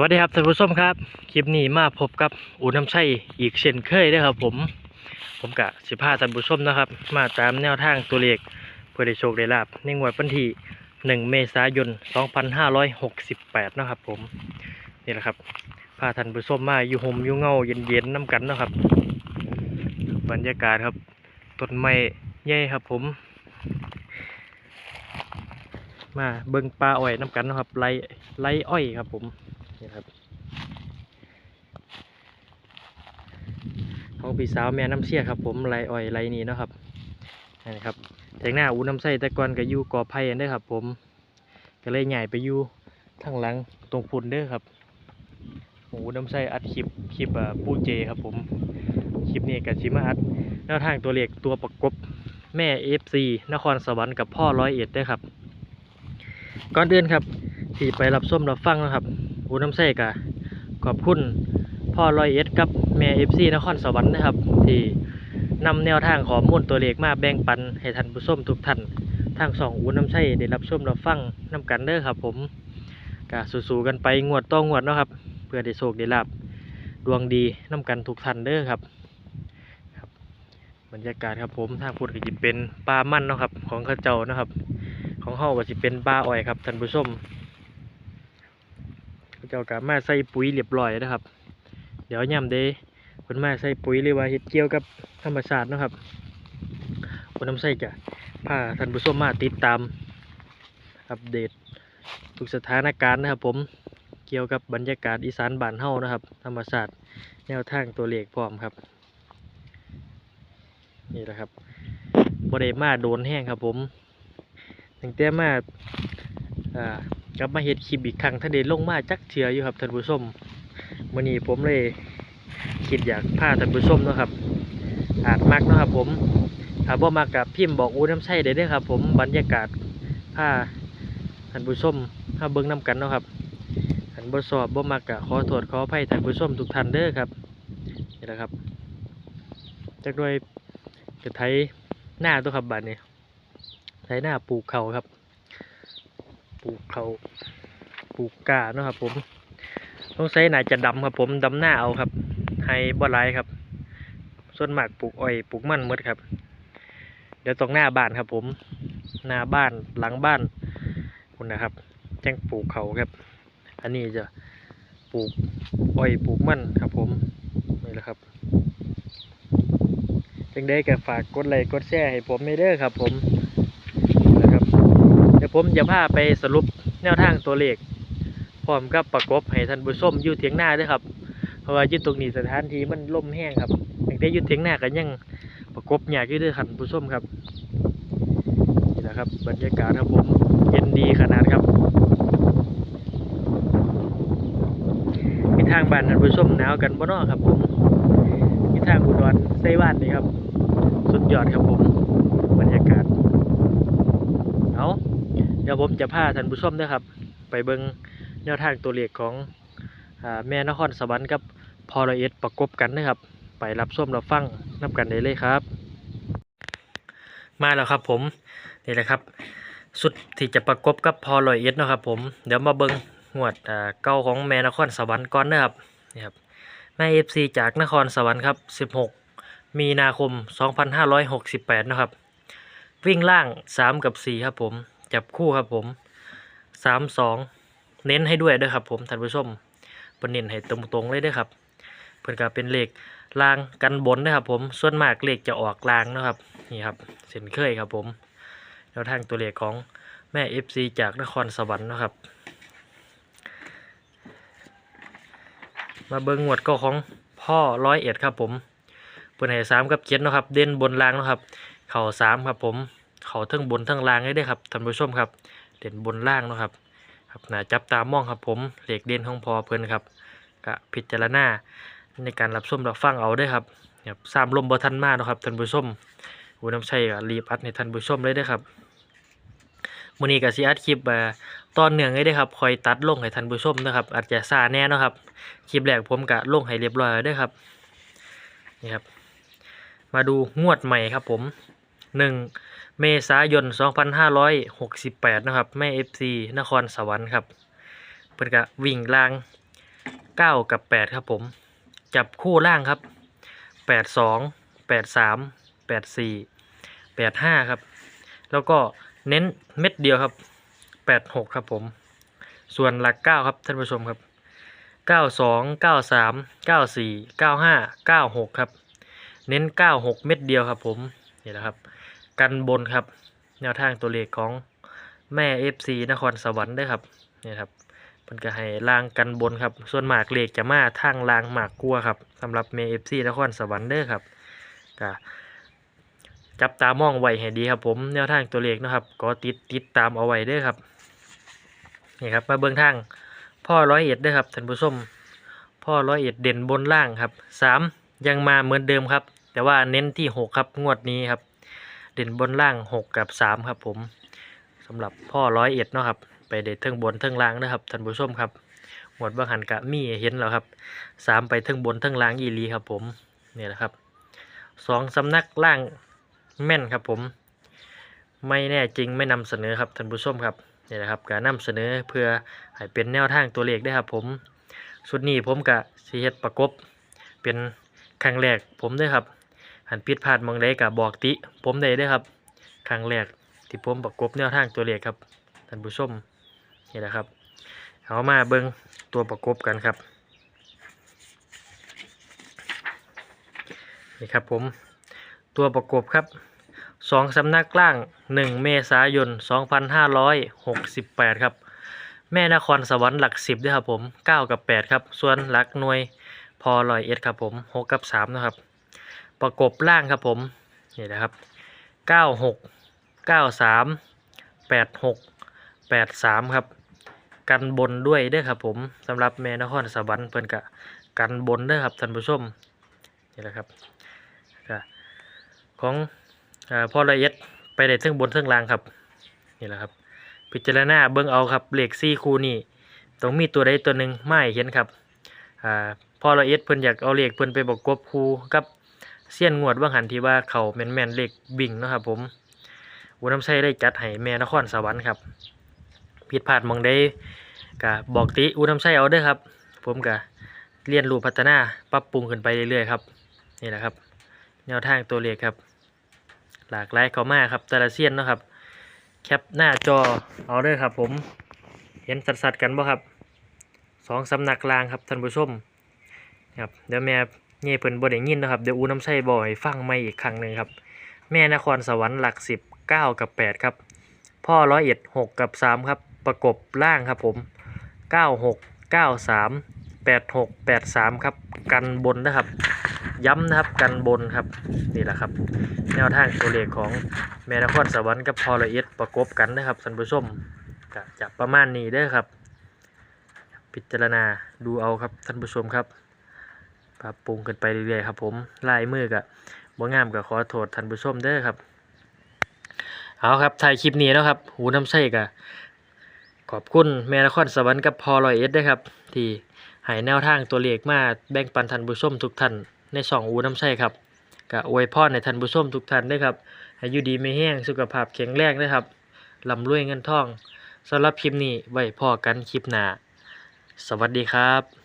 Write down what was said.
วัสดีครับท่านผู้ชมครับ คลิปนี้มาพบกับอูน้ำชัยอีกเช่นเคยเด้อครับผม ผมกะสิพาท่านผู้ชมนะครับ มาตามแนวทางตัวเลขเพื่อได้โชคได้ลาบในงวดวันที่1เมษายน 2568 นะครับผม นี่แหละครับ พาท่านผู้ชมมาอยู่ห่มอยู่เงาเย็นๆน้ำกันนะครับ บรรยากาศครับต้นไม้ใหญ่ครับผม มาเบิ่งปลาอ้อยน้ำกันนะครับไรไรอ้อยครับผม นี่ครับของพี่สาวแม่น้ำเชี่ยครับ ผมไรอ้อยไรนี้นะครับนี่ครับแทงหน้าอูน้ำใส่แต่ก่อนก็อยู่กอไผ่อันเด้อครับ ผมก็เลยใหญ่ไปอยู่ทางหลังตรงพุ่นเด้อครับอูน้ำใส่อัดคลิปคลิปปูเจครับผมคลิปนี้กับชิมาอัดแนวทางตัวเลขตัวประกบแม่เอฟซีนครสวรรค์กับพ่อร้อยเอ็ดเด้ครับ ก่อนอื่นครับที่ไปรับส้มรับฟังนะครับ อูน้ำใส่กะขอบคุณพ่อลอยเอ็ดกับแม่เอฟซีนครสวรรค์นะครับ ที่นำแนวทางข้อมูลตัวเลขมาแบ่งปันให้ท่านผู้ชมทุกท่านทางสองอูน้ำใส่ได้รับชมรับฟังนำกันเด้อครับ ผมกะสู้ๆกันไปงวดต่องวดเนาะครับ เพื่อได้โชคได้ลาบดวงดีนำกันทุกท่านเด้อครับครับบรรยากาศครับผมทางพูดก็จะเป็นปลามันเนาะครับ ของข้าเจ้านะครับ ของเฮาก็สิเป็นปลาอ้อยครับท่านผู้ชม เจ้าก็มาใส่ปุ๋ยเรียบร้อยนะครับ เดี๋ยวย่ำเด้เพิ่นมาใส่ปุ๋ยหรือว่าเฮ็ดเกี่ยวกับธรรมชาตินะครับคนน้ำใส่จะพาท่านผู้ชมมาติดตาม อัปเดตทุกสถานการณ์นะครับ ผมเกี่ยวกับบรรยากาศอีสานบ้านเฮานะครับ ธรรมชาติแนวทางตัวเลขพร้อมครับ นี่แหละครับบ่ได้มาโดนแห้งครับผมตั้งแต่มาอ่า กลับมาเฮ็ดคลิปอีกครั้งท่านได้ลงมาจักเทืออยู่ครับท่านผู้ชมมื้อนี้ผมเลยคิดอยากพาท่านผู้ชมนะครับ อาจมักนะครับ ผมถ้าบ่มักกับพิมพ์บอกอู้น้ำใช่ได้เด้อครับ ผมบรรยากาศพาท่านผู้ชมพาเบิ่งนํกันเนาะครับท่านบ่ชอบบ่มักกะขอโทษขออภัยท่านผู้ชมทุกท่านเด้อครับนี่แหละครับจักด้วยกระไทหน้าตัวครับบัดนี้ใช้หน้าปลูกเขาครับ ปลูกเขาปลูกกาเนาะครับ ผมต้องใช้หนาจะดำครับผมดำหน้าเอาครับให้บ่หลายครับ ส่วนมากปลูกอ้อยปลูกมันมดครับ เดี๋ยวตรงหน้าบ้านครับ ผม หน้าบ้านหลังบ้านคุณนะครับ แจ้งปลูกเขาครับ อันนี้จะปลูกอ้อยปลูกมันครับ ผมนี่แหละครับจังได้ก็ฝากกดไลค์กดแชร์ให้ผมไม่เด้อครับ ผม ดี๋ยวผมจะพาไปสรุปแนวทางตัวเลขพร้อมกับประกบให้ท่านผู้ชมอยู่เถียงหน้าด้วยครับ เพราะว่าอยู่ตรงนี้สถานที่มันล่มแห้งครับตั้งแต่อยู่เถียงหน้าก็ยังประกบยากอยู่ด้วยท่านผู้ชมครับนี่แหละครับ บรรยากาศครับผมเย็นดีขนาดครับมีทางบ้านท่านผู้ชมหนาวกันบ่นาะครับผมมีทางอุดรไส้บ้านนี่ครับ สุดยอดครับผม บรรยากาศเอา เดี๋ยวผมจะพาท่านผู้ชมนะครับ ไปเบิ่งแนวทางตัวเลขของอแม่นครสวรรค์กับพอลเอสประกบกันนะครับ ไปรับส้มรับฟังนับกันได้เลยครับ มาแล้วครับผมนี่แหละครับสุดที่จะประกบกับพอลเอสนะครับผมเดี๋ยวมาเบิ่งงวดเก่าของแม่นครสวรรค์ก่อนนะครับนี่ครับแม่เอฟซีจากนครสวรรค์ครับ 16 มีนาคม 2568 นะครับ วิ่งล่าง 3 กับ 4 ครับผม จับคู่ครับผม3 2เน้นให้ด้วยด้วยครับผมท่านผู้ชมเพิ่นเน้นให้ตรงๆเลยด้วยครับ เพิ่นก็เป็นเลขลางกันบนนะครับผมส่วนมากเลขจะออกลางนะครับนี่ครับเส้นเคยครับผมแนวทางตัวเลขของแม่ FC จากนครสวรรค์นะครับ มาเบิ่งงวดก็ของพ่อร้อยเอ็ดครับผมเปิดให้สามกับเจ็ดนะครับ เด่นบนล่างนะครับ เข่าสามครับผม เข่าทั้งบนทั้งล่างให้ได้ครับท่านผู้ชมครับ เด่นบนล่างเนาะครับครับน่าจับตามองครับผมเหล็กเด่นของพอเพลินครับกะพิจารณาในการรับชมรับฟังเอาได้ครับครับสามลมบ่ทันมาเนะครับท่านผู้ชมอูน้ำชัยก็รีบอัดให้ท่านผู้ชมเลยได้ครับมื้อนี้ก็สิอัดคลิปอ่าตอนเนื่องเลยได้ครับคอยตัดลงให้ท่านผู้ชมนะครับอาจจะซาแน่นะครับคลิปแรกผมก็ลงให้เรียบร้อยแล้วเด้ครับนี่ครับ มาดูงวดใหม่ครับผมหนึ่ง เมษายน 2568 นะครับ แม่ FC นครสวรรค์ครับเพิ่นก็วิ่งล่างเก้ากับแปดครับผม จับคู่ล่างครับแปดสองแปดสามแปดสี่แปดห้าครับ แล้วก็เน้นเม็ดเดียวครับแปดหกครับผม ส่วนหลักเก้าครับท่านผู้ชมครับเก้าสองเก้าสามเก้าสี่เก้าห้าเก้าหกครับ เน้นเก้าหกเม็ดเดียวครับผม นี่แหละครับ กันบนครับ แนวทางตัวเลขของแม่ FC นครสวรรค์เด้ครับนี่ครับเพิ่นก็ให้ลางกันบนครับ ส่วนหมากเลขจะมาทางลางหมากกลัวครับสำหรับแม่ FC นครสวรรค์เด้อครับก็จับตามองไว้ให้ดีครับ ผมแนวทางตัวเลขนะครับก็ติดติดตามเอาไว้เด้อครับนี่ครับมาเบิ่งทางพ่อร้อยเอ็ดเด้อครับท่านผู้ชมพ่อร้อยเอ็ดเด่นบนล่างครับสามยังมาเหมือนเดิมครับ แต่ว่าเน้นที่หกครับงวดนี้ครับ เด่นบนล่างหกกับสามครับผมสำหรับพ่อร้อยเอ็ดเนาะครับไปเด็ดเทิงบนเทิงล่างนะครับท่านผู้ชมครับหมวดบางหันกะมีเห็นแล้วครับสามไปเทิงบนเทิงล่างอีลีครับผมนี่แหละครับสองสำนักล่างแม่นครับผม ไม่แน่จริงไม่นำเสนอครับท่านผู้ชมครับนี่แหละครับการนำเสนอเพื่อให้เป็นแนวทางตัวเลขได้ครับผมสุดนี้ผมกะสีเฮ็ดประกบเป็นครั้งแรกผมเด้วยครับ หันผิดพลาดมองใดกับบอกติ ผมได้ด้อครับ ครั้งแรกที่ผมประกบแนวทางตัวเลขครับท่านผู้ชมนี่แหละครับเอามาเบิ่งตัวประกบกันครับนี่ครับผมตัวประกบครับสองสำนักล่าง 1 เมษายน 2568 ครับ แม่นครสวรรค์หลักสิบด้วยครับผม 9 กับ 8 ครับ ส่วนหลักหน่วยพอลอยเอ็ดครับผม 6 กับ 3 นะครับ ประกบล่างครับผมนี่นะครับเก้าหกเก้าสามแปดหกแปดสามครับ กันบนด้วยเด้อครับผมสำหรับแม่นครสวรรค์เพิ่นกะกันบนเด้อครับท่านผู้ชมนี่แหละครับของอพ่อละเอียดไปได้เทั้งบนเทั้งล่างครับนี่แหละครับ พิจารณาเบิ่งเอาครับเลขซี่คูนี่ต้องมีตัวใดตัวหนึ่งไม่เห็นครับอพ่อละเอียดเพิ่นอยากเอาเหลขเพิ่นไปประกบคู่กับ เสี้ยนงวดว่างหันที่ว่าเขาแมนแมนเลขบิ่งนะครับผมอุน้ำใช้ได้จัดให้แม่นครสวรรค์ครับผิดพลาดมองได้กะบอกติอุน้ำใช้เอาเด้อครับ ผมกะเรียนรู้พัฒนาปรับปรุงขึ้นไปเรื่อยๆครับนี่แหละครับ แนวทางตัวเลขครับ หลากหลายเขามากครับแต่ละเสี้ยนนะครับ แคปหน้าจอเอาเด้อครับ ผมเห็นสัดๆกันบ่ครับสองสำนักลางครับท่านผู้ชมครับเดี๋ยวแม่ เงี้ยเพิ่นบ่ได้ยินนะครับเดี๋ยวอูน้ำใส่บ่อยฟังไม่อีกครั้งหนึ่งครับ แม่นครสวรรค์หลักสิบเก้ากับแปดครับ พ่อร้อยเอ็ดหกกับสามครับ ประกบล่างครับผมเก้าหกเก้าสามแปดหกแปดสามครับกันบนนะครับ ย้ำนะครับกันบนครับนี่แหละครับ แนวทางตัวเลขของแม่นครสวรรค์กับพ่อร้อยเอ็ดประกบกันนะครับท่านผู้ชมจะประมาณนี้เด้อครับ พิจารณาดูเอาครับท่านผู้ชมครับ ปรับปรุงกันไปเรื่อยๆครับผมลายมือกะบ่งามก็ขอโทษท่านผู้ชมเด้อครับ เอาครับถ่ายคลิปนี้เนาะครับ หูน้ำใส่กะขอบคุณแม่นครสวรรค์กับพอลอยเอ็ดด้วยครับ ที่ให้แนวทางตัวเลขมาแบ่งปันท่านผู้ชมทุกท่านในสองอูน้ำใส่ครับกะอวยพรในท่านผู้ชมทุกท่านด้วยครับให้อยู่ดีไม่แห้งสุขภาพแข็งแรงนะครับลำรวยเงินทองสำหรับคลิปนี้ไว้พอกันคลิปหน้า สวัสดีครับ